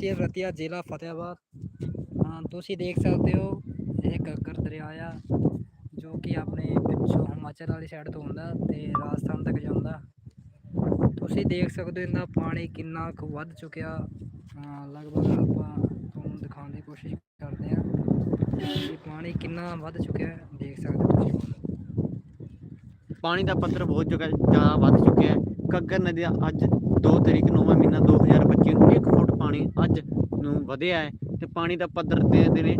ਤਹਿਸੀਲ ਰਤੀਆ ਜ਼ਿਲ੍ਹਾ ਫਤਿਆਬਾਦ ਹਾਂ, ਤੁਸੀਂ ਦੇਖ ਸਕਦੇ ਹੋ, ਇਹ ਗੱਗਰ ਦਰਿਆ ਆ, ਜੋ ਕਿ ਆਪਣੇ ਪਿੱਛੋਂ ਹਿਮਾਚਲ ਵਾਲੀ ਸਾਈਡ ਤੋਂ ਆਉਂਦਾ ਤੇ ਰਾਜਸਥਾਨ ਤੱਕ ਜਾਂਦਾ। ਤੁਸੀਂ ਦੇਖ ਸਕਦੇ ਹੋ ਇਹਦਾ ਪਾਣੀ ਕਿੰਨਾ ਕੁ ਵੱਧ ਚੁੱਕਿਆ। ਲਗਭਗ ਆਪਾਂ ਤੁਹਾਨੂੰ ਦਿਖਾਉਣ ਦੀ ਕੋਸ਼ਿਸ਼ ਕਰਦੇ ਹਾਂ ਕਿ ਪਾਣੀ ਕਿੰਨਾ ਵੱਧ ਚੁੱਕਿਆ ਦੇਖ ਸਕਦੇ ਹੋ ਤੁਸੀਂ। ਪਾਣੀ ਦਾ ਪੱਧਰ ਬਹੁਤ ਜਗ੍ਹਾ ਜ਼ਿਆਦਾ ਵੱਧ ਚੁੱਕਿਆ ਹੈ। ਘੱਗਰ ਨਦੀ ਅੱਜ 2 ਤਰੀਕ 9ਵਾਂ ਮਹੀਨਾ 2025 ਨੂੰ 1 ਫੁੱਟ ਪਾਣੀ ਅੱਜ ਨੂੰ ਵਧਿਆ ਹੈ ਤੇ ਪਾਣੀ ਦਾ ਪੱਧਰ ਦਿਨੇ ਦਿਨੇ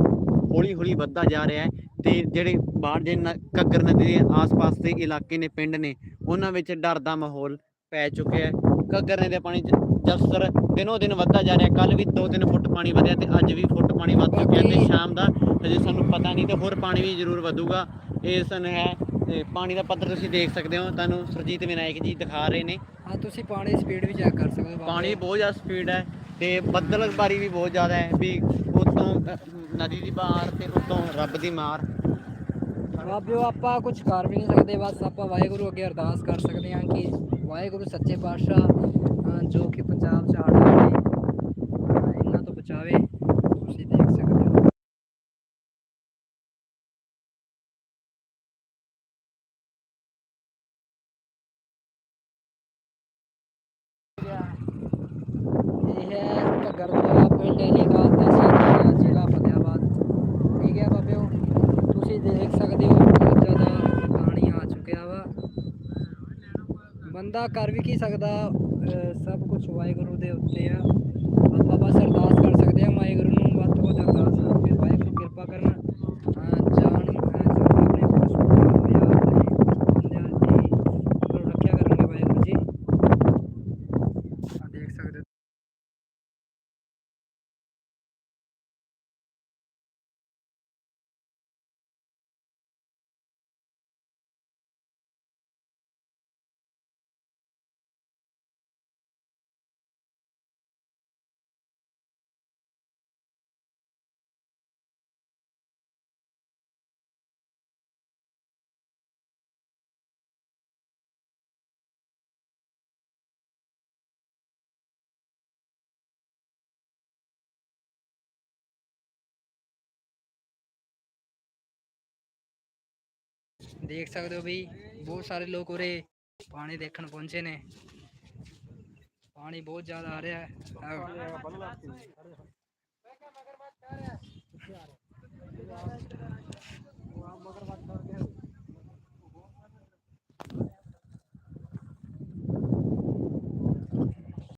ਹੌਲੀ ਹੌਲੀ ਵੱਧਦਾ ਜਾ ਰਿਹਾ ਹੈ ਤੇ ਜਿਹੜੇ ਬਾਹਰ ਦੇ ਨ- ਘੱਗਰ ਨਦੀ ਦੇ ਆਸ-ਪਾਸ ਦੇ ਇਲਾਕੇ ਨੇ, ਪਿੰਡ ਨੇ, ਉਹਨਾਂ ਵਿੱਚ ਡਰ ਦਾ ਮਾਹੌਲ ਪੈ ਚੁੱਕਿਆ ਹੈ। ਘੱਗਰ ਨਦੀ ਦਾ ਪਾਣੀ ਜ- ਜਸਰ ਦਿਨੋ ਦਿਨ ਵੱਧਦਾ ਜਾ ਰਿਹਾ ਕੱਲ ਵੀ 2-3 ਫੁੱਟ ਪਾਣੀ ਵਧਿਆ ਤੇ ਅੱਜ ਵੀ ਫੁੱਟ ਪਾਣੀ ਵੱਧ ਚੁੱਕਿਆ ਤੇ ਸ਼ਾਮ ਦਾ ਅਜੇ ਸਾਨੂੰ ਪਤਾ ਨਹੀਂ ਤੇ ਹੋਰ ਪਾਣੀ ਵੀ ਜ਼ਰੂਰ ਵਧੂਗਾ। ਇਹ ਸਨ ਹੈ ਤੇ ਪਾਣੀ ਦਾ ਪੱਧਰ ਤੁਸੀਂ ਦੇਖ ਸਕਦੇ ਹੋ ਤੁਹਾਨੂੰ ਸੁਰਜੀਤ ਵਿਨਾਇਕ ਜੀ ਦਿਖਾ ਰਹੇ ਨੇ। ਹਾਂ ਤੁਸੀਂ ਪਾਣੀ ਦੀ ਸਪੀਡ ਵੀ ਚੈੱਕ ਕਰ ਸਕਦੇ ਹੋ ਪਾਣੀ ਬਹੁਤ ਜ਼ਿਆਦਾ ਸਪੀਡ ਹੈ ਤੇ ਬੱਦਲਬਾਰੀ ਵੀ ਬਹੁਤ ਜ਼ਿਆਦਾ ਹੈ ਵੀ ਉਤੋਂ ਨਦੀ ਦੀ ਬਾਹਰ ਤੇ ਉਤੋਂ ਰੱਬ ਦੀ ਮਾਰ। ਬਾਬਿਓ ਆਪਾਂ ਕੁਝ ਕਰ ਵੀ ਨਹੀਂ ਸਕਦੇ ਬਸ ਆਪਾਂ ਵਾਹਿਗੁਰੂ ਅੱਗੇ ਅਰਦਾਸ ਕਰ ਸਕਦੇ ਹਾਂ ਕਿ ਵਾਹਿਗੁਰੂ ਸੱਚੇ ਪਾਤਸ਼ਾਹ ਜੋ ਕਿ ਪੰਜਾਬ ਚ ਹੜ੍ਹ ਆਏ ਨੇ ਅਹ, ਇਹਨਾਂ ਤੋਂ ਬਚਾਵੇ ਤੁਸੀਂ ਦੇਖ ਸਕਦੇ ਹੋ ਇਹ ਹੈ ਘੱਗਰ ਦਰਿਆ ਪਿੰਡ ਏਲੀਕਾ ਤਹਿਸੀਲ ਜ਼ਿਲ੍ਹਾ ਫਤਿਆਬਾਦ ਠੀਕ ਹੈ ਬਾਬਿਓ, ਤੁਸੀਂ ਦੇਖ ਸਕਦੇ ਹੋ ਬਹੁਤ ਜ਼ਿਆਦਾ ਪਾਣੀ ਆ ਚੁੱਕਿਆ ਵਾ। ਬੰਦਾ ਕਰ ਵੀ ਕੀ ਸਕਦਾ ਸਭ ਕੁਝ ਵਾਹਿਗੁਰੂ ਦੇ ਉੱਤੇ ਆ। ਬਾਬਾ ਸਰਦਾਰ ਦੇਖ ਸਕਦੇ ਹੋ ਵੀ ਬਹੁਤ ਸਾਰੇ ਲੋਕ ਉਰੇ ਪਾਣੀ ਦੇਖਣ ਪਹੁੰਚੇ ਨੇ। ਪਾਣੀ ਬਹੁਤ ਜ਼ਿਆਦਾ ਆ ਰਿਹਾ ਹੈ।